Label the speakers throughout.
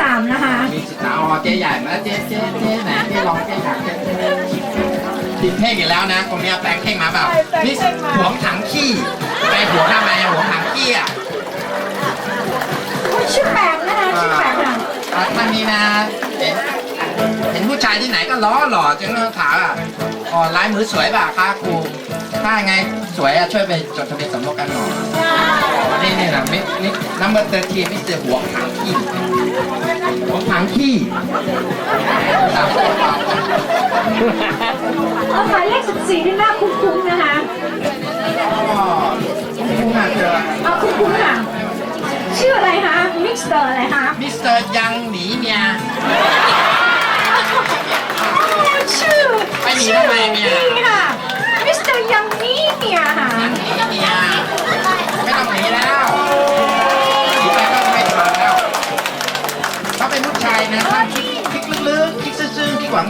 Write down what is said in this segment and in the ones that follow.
Speaker 1: 13นะคะ
Speaker 2: มีสิบสาอ๋อเจ๊ใหญ่มาแล้วเจ๊เจ๊เจ๊ไหนเจ๊ลองเจ๊อยากเจ๊เจ๊ติดเท่งอีกแล้วนะคนเนี้ยแปลงเท่งมาเปล่านี่หวงถังขี้ไปหัวทำไมอะหัวถังขี้อะ
Speaker 1: ชื่อแปลกนะคะชื่อแปลกค่ะ
Speaker 2: อะท่านนี้นะเห็นเห็นผู้ชายที่ไหนก็ล้อหล่อจึงต้องถามอะอ๋อลายมือสวยป่ะคะครูถ้าไงสวยอะช่วยไปจดทะเบียนสมรสกันหน่อย นี่นี่นะมินี่ number thirteen มิสเตอร์หัวถังขี้หัวถังขี้ ตามตัวมา
Speaker 1: เอาหมายเลข14นี่น่าคุ้นๆนะคะ
Speaker 2: ก็คุณอาจจะ
Speaker 1: เอาคุ้นๆค่ะชื่ออะไรคะมิสเตอร์อะไรคะ
Speaker 2: มิสเตอร์ยังหนีเมีย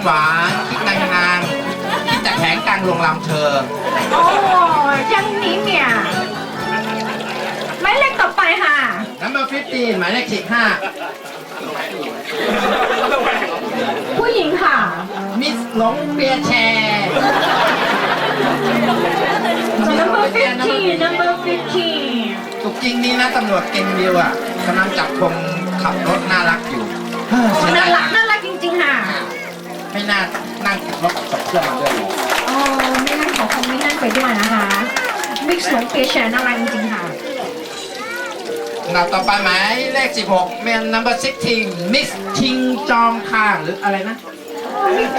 Speaker 2: หวานหวานๆคิดนางคิดแต่แผงกลางลงลำเธอ
Speaker 1: โอ้ยังนี่เนี่ยหมายเลขต่อไปค่ะ
Speaker 2: number fifteen หมายเลขสิบห้า
Speaker 1: ผู้หญิงค่ะ
Speaker 2: มิสหลงเปียแชร์
Speaker 1: number 15 number 15
Speaker 2: ถูกจริงนี่นะตำรวจเก่งวิวอะกำลังจับคงขับรถน่ารักอยู่เฮ้ยเสีย
Speaker 1: น่า
Speaker 2: ดาย
Speaker 1: รักน่ารักจริง
Speaker 2: ไม่น่านั่งรถกับเครื่องมาด้วยเลย
Speaker 1: โอ้ไม่นั่นขอคงไม่นั่นไปด้วยนะคะมิกซ์ของเปียแชร์น่ารักจริงๆค่ะ
Speaker 2: เราต่อไปหมายเลข 16เมน number 16มิสชิงจองคางหรืออะไรนะ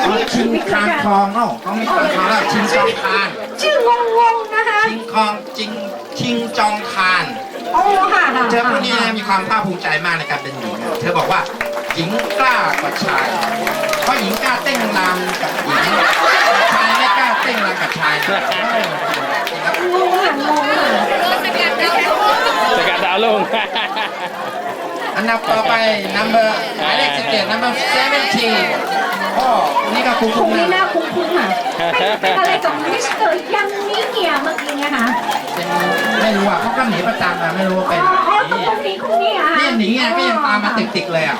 Speaker 2: อ๋อชิงคางทองเอ้าเขาไม่คางทองแล้วชิงจองคาง
Speaker 1: ชื่องงๆนะคะ
Speaker 2: ชิงคองจิงชิงจองคาน
Speaker 1: โอ้ค่ะค่ะ
Speaker 2: เธอผู้นี้นะมีความภาคภูมิใจมากในการเป็นหญิงนะเธอบอกว่า หญิงกล้ากว่าชาย เพราะหญิงกล้าเต้นรำกับหญิงชายไม่กล้าเต้นรำกับชายนะ
Speaker 1: งงค่ะงงค่ะ
Speaker 3: สกัดดาวลง
Speaker 2: อันดับต่อไป number หมายเลข17 number 17อ๋อนี่ก็คุ้
Speaker 1: คง
Speaker 2: มๆ
Speaker 1: ไม่
Speaker 2: นะ
Speaker 1: น่าคุ้นๆค่ะเป็นเป็นอะไรกับมิสเตอร์ยังนี่เนี่ยเมื่อกี้นะคะ
Speaker 2: เป็นไม่รู้อะเขาก็หนีประจำอะไม่รู้ว่า
Speaker 1: อ๋
Speaker 2: เป็น
Speaker 1: ออ๋อตรงตรงนี้ตรงนี้อะ
Speaker 2: เนี่ยหนีอะก็ยังตา มมาติดๆเลยอะ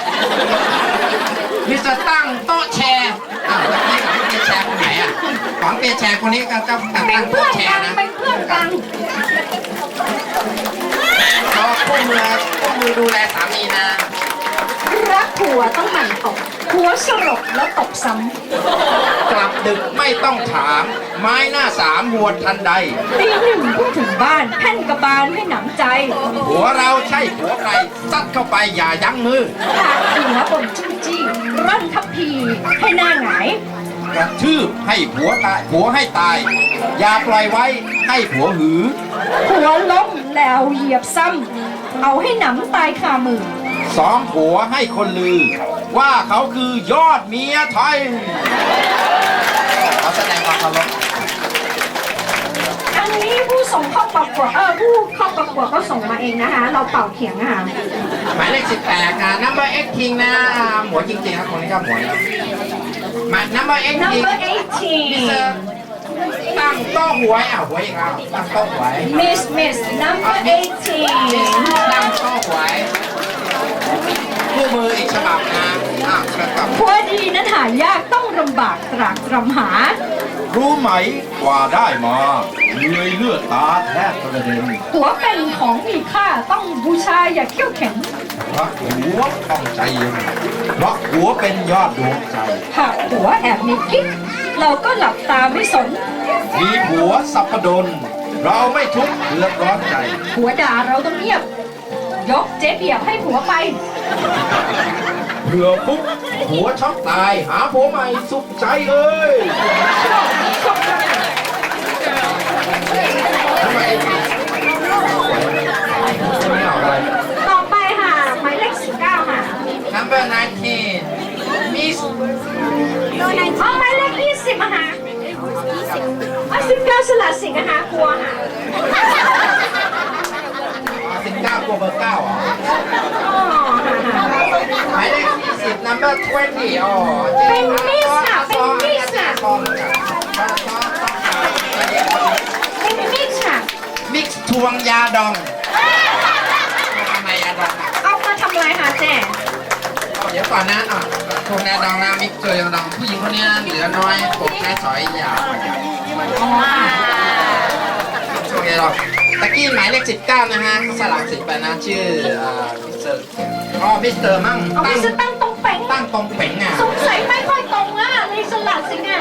Speaker 2: มิสเตอร์ตั้งโต๊ะแชร์อ้าวแล้วนี่กับเปียแชร์คนไหนอะของเปียแชร์คนนี้ก็เจ้า
Speaker 1: เป็
Speaker 2: ตั้
Speaker 1: น
Speaker 2: ง
Speaker 1: เพื่
Speaker 2: โต๊ะ
Speaker 1: อน
Speaker 2: แช
Speaker 1: กั
Speaker 2: ร์
Speaker 1: น
Speaker 2: นะ
Speaker 1: เป็นเพื่อนกัน
Speaker 2: เขาคู่มือคู่มือดูแลสามีนะ
Speaker 1: รัก ผัวต้องหมั่นตบผัวสลบแล้วตบซ้
Speaker 2: กลับดึกไม่ต้องถาม ไม้หน้าสามหวดทันใดำ
Speaker 1: ตีหนึ่งเพิ่งถึงบ้านแผ่นกระบาลให้หนำใจ
Speaker 2: หัวเราใช่หัวใครซัดเข้าไปอย่ายั้งมือ
Speaker 1: ขาดหัวบนจิ้มจี้ร่อนทับพีให้หน้าหงาย
Speaker 2: กระทืบให้ผัวตายผัวให้ตาย อย่าปล่อยไว้ให้ผัวหือ
Speaker 1: หัวล้มแล้วเหยียบซ้ำเอาให้หนำตายคามือ
Speaker 2: สองผัวให้คนลือ ว่าเขาคือยอดเมียไทยขอแสดงความเคารพ
Speaker 1: อันนี้ผู้ส่งเข้าประกวดเออผู้เข้าประกวดก็ส่งมาเองนะคะ เราเป่าเขียงนะคะ
Speaker 2: หมายเลขสิบแปดนะ number 18นะหมวยจริงๆครับคนนี้ก็หมวยนะหมาย number 18
Speaker 1: number
Speaker 2: มิสเตอร์ตั้งโต๊ะหวยอะหวยอีกแล้วตั้งโต๊ะหวย
Speaker 1: 18 miss miss number 18
Speaker 2: ตั้งโต๊ะหวย คู่มืออีกฉบับนะอะเชิญครับ
Speaker 1: ผัวดีนั้นหายากต้องลำบากตรากตรำหา
Speaker 2: รู้ไหมกว่าได้มาเหนื่อยเลือดตาแทบกระเด็น
Speaker 1: หัวเป็นของมีค่าต้องบูชาอย่าเขี้ยวแข็ง
Speaker 2: เพราะหัวต้องใจเย็นเพราะหัวเป็นยอดดวงใจ
Speaker 1: หากหัวแอบมีกิ๊กเราก็หลับตาไม่สน
Speaker 2: มีผัวสัพพดลเราไม่ทุกข์เดือดร้อนใจ
Speaker 1: หัวด่าเราต้องเงียบ ยกเจ๊เปียบให้ผัวไป
Speaker 2: เผื่อปุ๊บหัวช็อกตายหาผัวใหม่สุขใจเอ้ยทำไมไม่เอาอะไร
Speaker 1: ต่อไปค่ะหมายเลข19ค่ะ
Speaker 2: number 19 miss
Speaker 1: เอาหมายเลข20อะค่ะเอา19สลัดสิงห์นะคะกลัวค่ะ
Speaker 2: สิบ เก้ากลัวเบอร์เก้าหรอ
Speaker 1: อ๋อค่ะ
Speaker 2: หมายเลข20 number 20อ๋อ
Speaker 1: เป็นมิสค่ะเป็นมิสค่ะเป็นมิกซ์ค่ะ
Speaker 2: มิกซ์ทวงยาดองทำไมยาดองอะ
Speaker 1: เอามาทำอะไรคะเจ๊
Speaker 2: ก็ก่อนนะอะคงแนดองนะมิกซ์เจอดองผู้หญิงคนนี้เหลือน้อยผมแค่สอยยาวกว่าใหญ่
Speaker 1: อ๋อ ค่ะ
Speaker 2: โอเคหรอกตะกี้หมายเลข19 นะฮะเขาสลับสิทธิ์ไปนะชื่อเอ่อมิสเตอร์อ๋อมิสเตอร์มั่ง
Speaker 1: เอาไป
Speaker 2: ตั้ง
Speaker 1: ซื้อตั้งตรงเป่ง
Speaker 2: ตั้งตรงเป๋งอะ
Speaker 1: สงสัยไม่ค่อยตรงอะเลยสลัดสิเนี่ย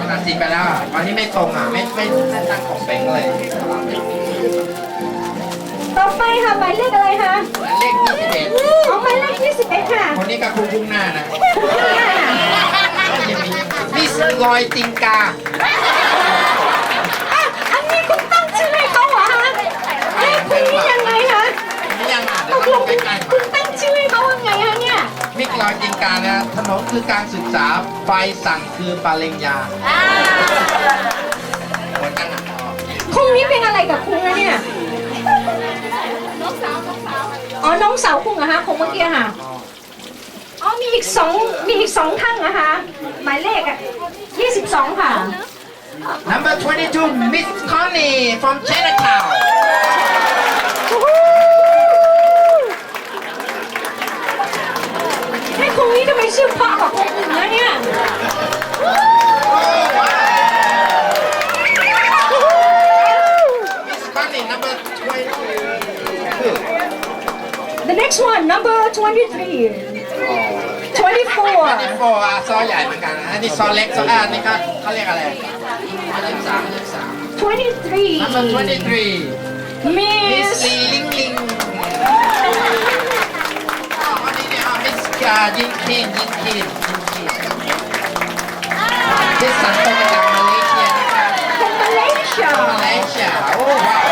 Speaker 2: สลับสิทธิ์ไปแล้วอะวันนี้ไม่ตรงอะไม่ไม่ไม่ตั้งของเป๋งเลย
Speaker 1: ต่อไปค่ะหมายเลขอะไรคะ
Speaker 2: หมายเลข21
Speaker 1: อ๋อหมายเลข21ค่ะ
Speaker 2: คนนี้กับครูพุ่งหน้านะ
Speaker 1: คุณแม่
Speaker 2: ก็ยังมีมิสลอยติงกา
Speaker 1: อะอันนี้คุณตั้งชื่อให้เขาเหรอคะเลขคุณนี้ยังไงคะ
Speaker 2: นี่ยังอะ
Speaker 1: ต
Speaker 2: เดี๋ยว
Speaker 1: ก
Speaker 2: เรา
Speaker 1: ลง
Speaker 2: ใก
Speaker 1: คุณ
Speaker 2: ล้
Speaker 1: คุณตั้งชื่อให้เขายังไงคะเนี่ย
Speaker 2: ๆมิกลอยติงกานะถนนคือการศึกษาไฟสั่งคือปริญญาเหมือนกันอะอ๋อ
Speaker 1: คุณนี้เป็นอะไรกับคุณนะเนี่ยอ๋อ น้องสาวคุณเหรอคะของเมื่อกี้ค่ะ อ๋อ มีอีกสองมีอีกสองท่านนะคะ หมายเลขอะ22ค่ะ
Speaker 2: Number 22 Miss Connie from Chinatown
Speaker 1: ให้คุณนี้ทำไมชื่อเพราะกว่าค นอื่นนะเนี่ย
Speaker 2: Miss Connie number 22
Speaker 1: The next one number 23 24
Speaker 2: 24อะซอใหญ่เหมือนกันนะอันนี้ซอเล็กซออะอันนี้ก็เขาเรียกอะไร23 23
Speaker 1: 23
Speaker 2: Number 23 Miss
Speaker 1: Miss
Speaker 2: Lee Ling Ling อ๋ออันนี้เนี่ยอะ Miss อ่ายินคินยินคินยินคินที่สังตรงมาจากมาเลเซียนะครับ
Speaker 1: from Malaysia
Speaker 2: มาเ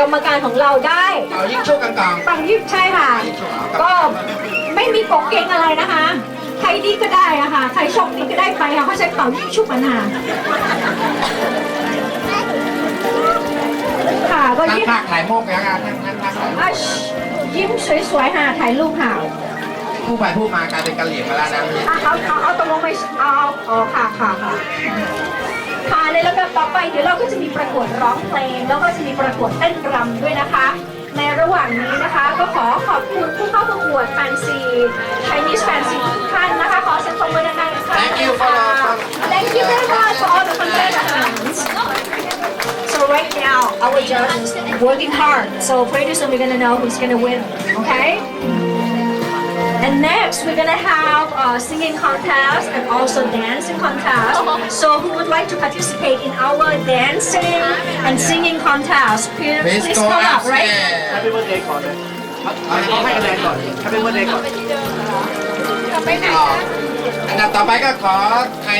Speaker 2: ก
Speaker 1: รรมการของเราได้
Speaker 2: เอายิ่งชุกกันก่อน
Speaker 1: ตังยิบใช่ค่ะก็ไม่มีกฎเกณฑ์อะไรนะคะ ใครดีก็ได้อะค่ะ ใครโชคดีก็ได้ไปค่ะเขาใช้เป่ายิงชุบมันค่ะค่ะก็
Speaker 2: ทั้ง
Speaker 1: ยิ้ม
Speaker 2: ภาคหลายโมกแล้วกันทั้งทั้งภาคหลายโม
Speaker 1: อะ
Speaker 2: ก
Speaker 1: ยิ้มสวยๆค่ะถ่ายรูปค่ะ
Speaker 2: ผู้ไปผู้มากลายเป็นกะเหรี่ยงมาแล้วนะ
Speaker 1: อะเอาเอาเอาตกลงไปเอาเอาค่ะค่ะค่ะ ค่ะในระดับต่อไปเดี๋ยวเราก็จะมีประกวดร้องเพลง แล้วก็จะมีประกวดเต้นรำด้วยนะคะ ในระหว่างนี้นะคะก็ขอขอบคุณผู้เข้าประกวดแฟนซี Chinese Fancy ทุกท่านนะคะ ขอเสียงปรบมือดังๆอีกครั้ง
Speaker 2: Thank you for the
Speaker 1: Thank you very much for all the contestants So right now our judge is working hard so pretty soon we're gonna know who's gonna win okay And next, we're gonna have a singing contest and also dancing contest. So who would like to participate in our dancing and singing contest? Please,
Speaker 2: Please
Speaker 1: please
Speaker 2: go
Speaker 1: come up, right?
Speaker 2: upstairs
Speaker 4: แฮปปี้เบิร์ดเดย์ก่อนเลยเขาให้คะแนนก่อนแฮปปี้เบิร์ดเดย์ก่อน
Speaker 2: อันดับต่อไปก็ขอใคร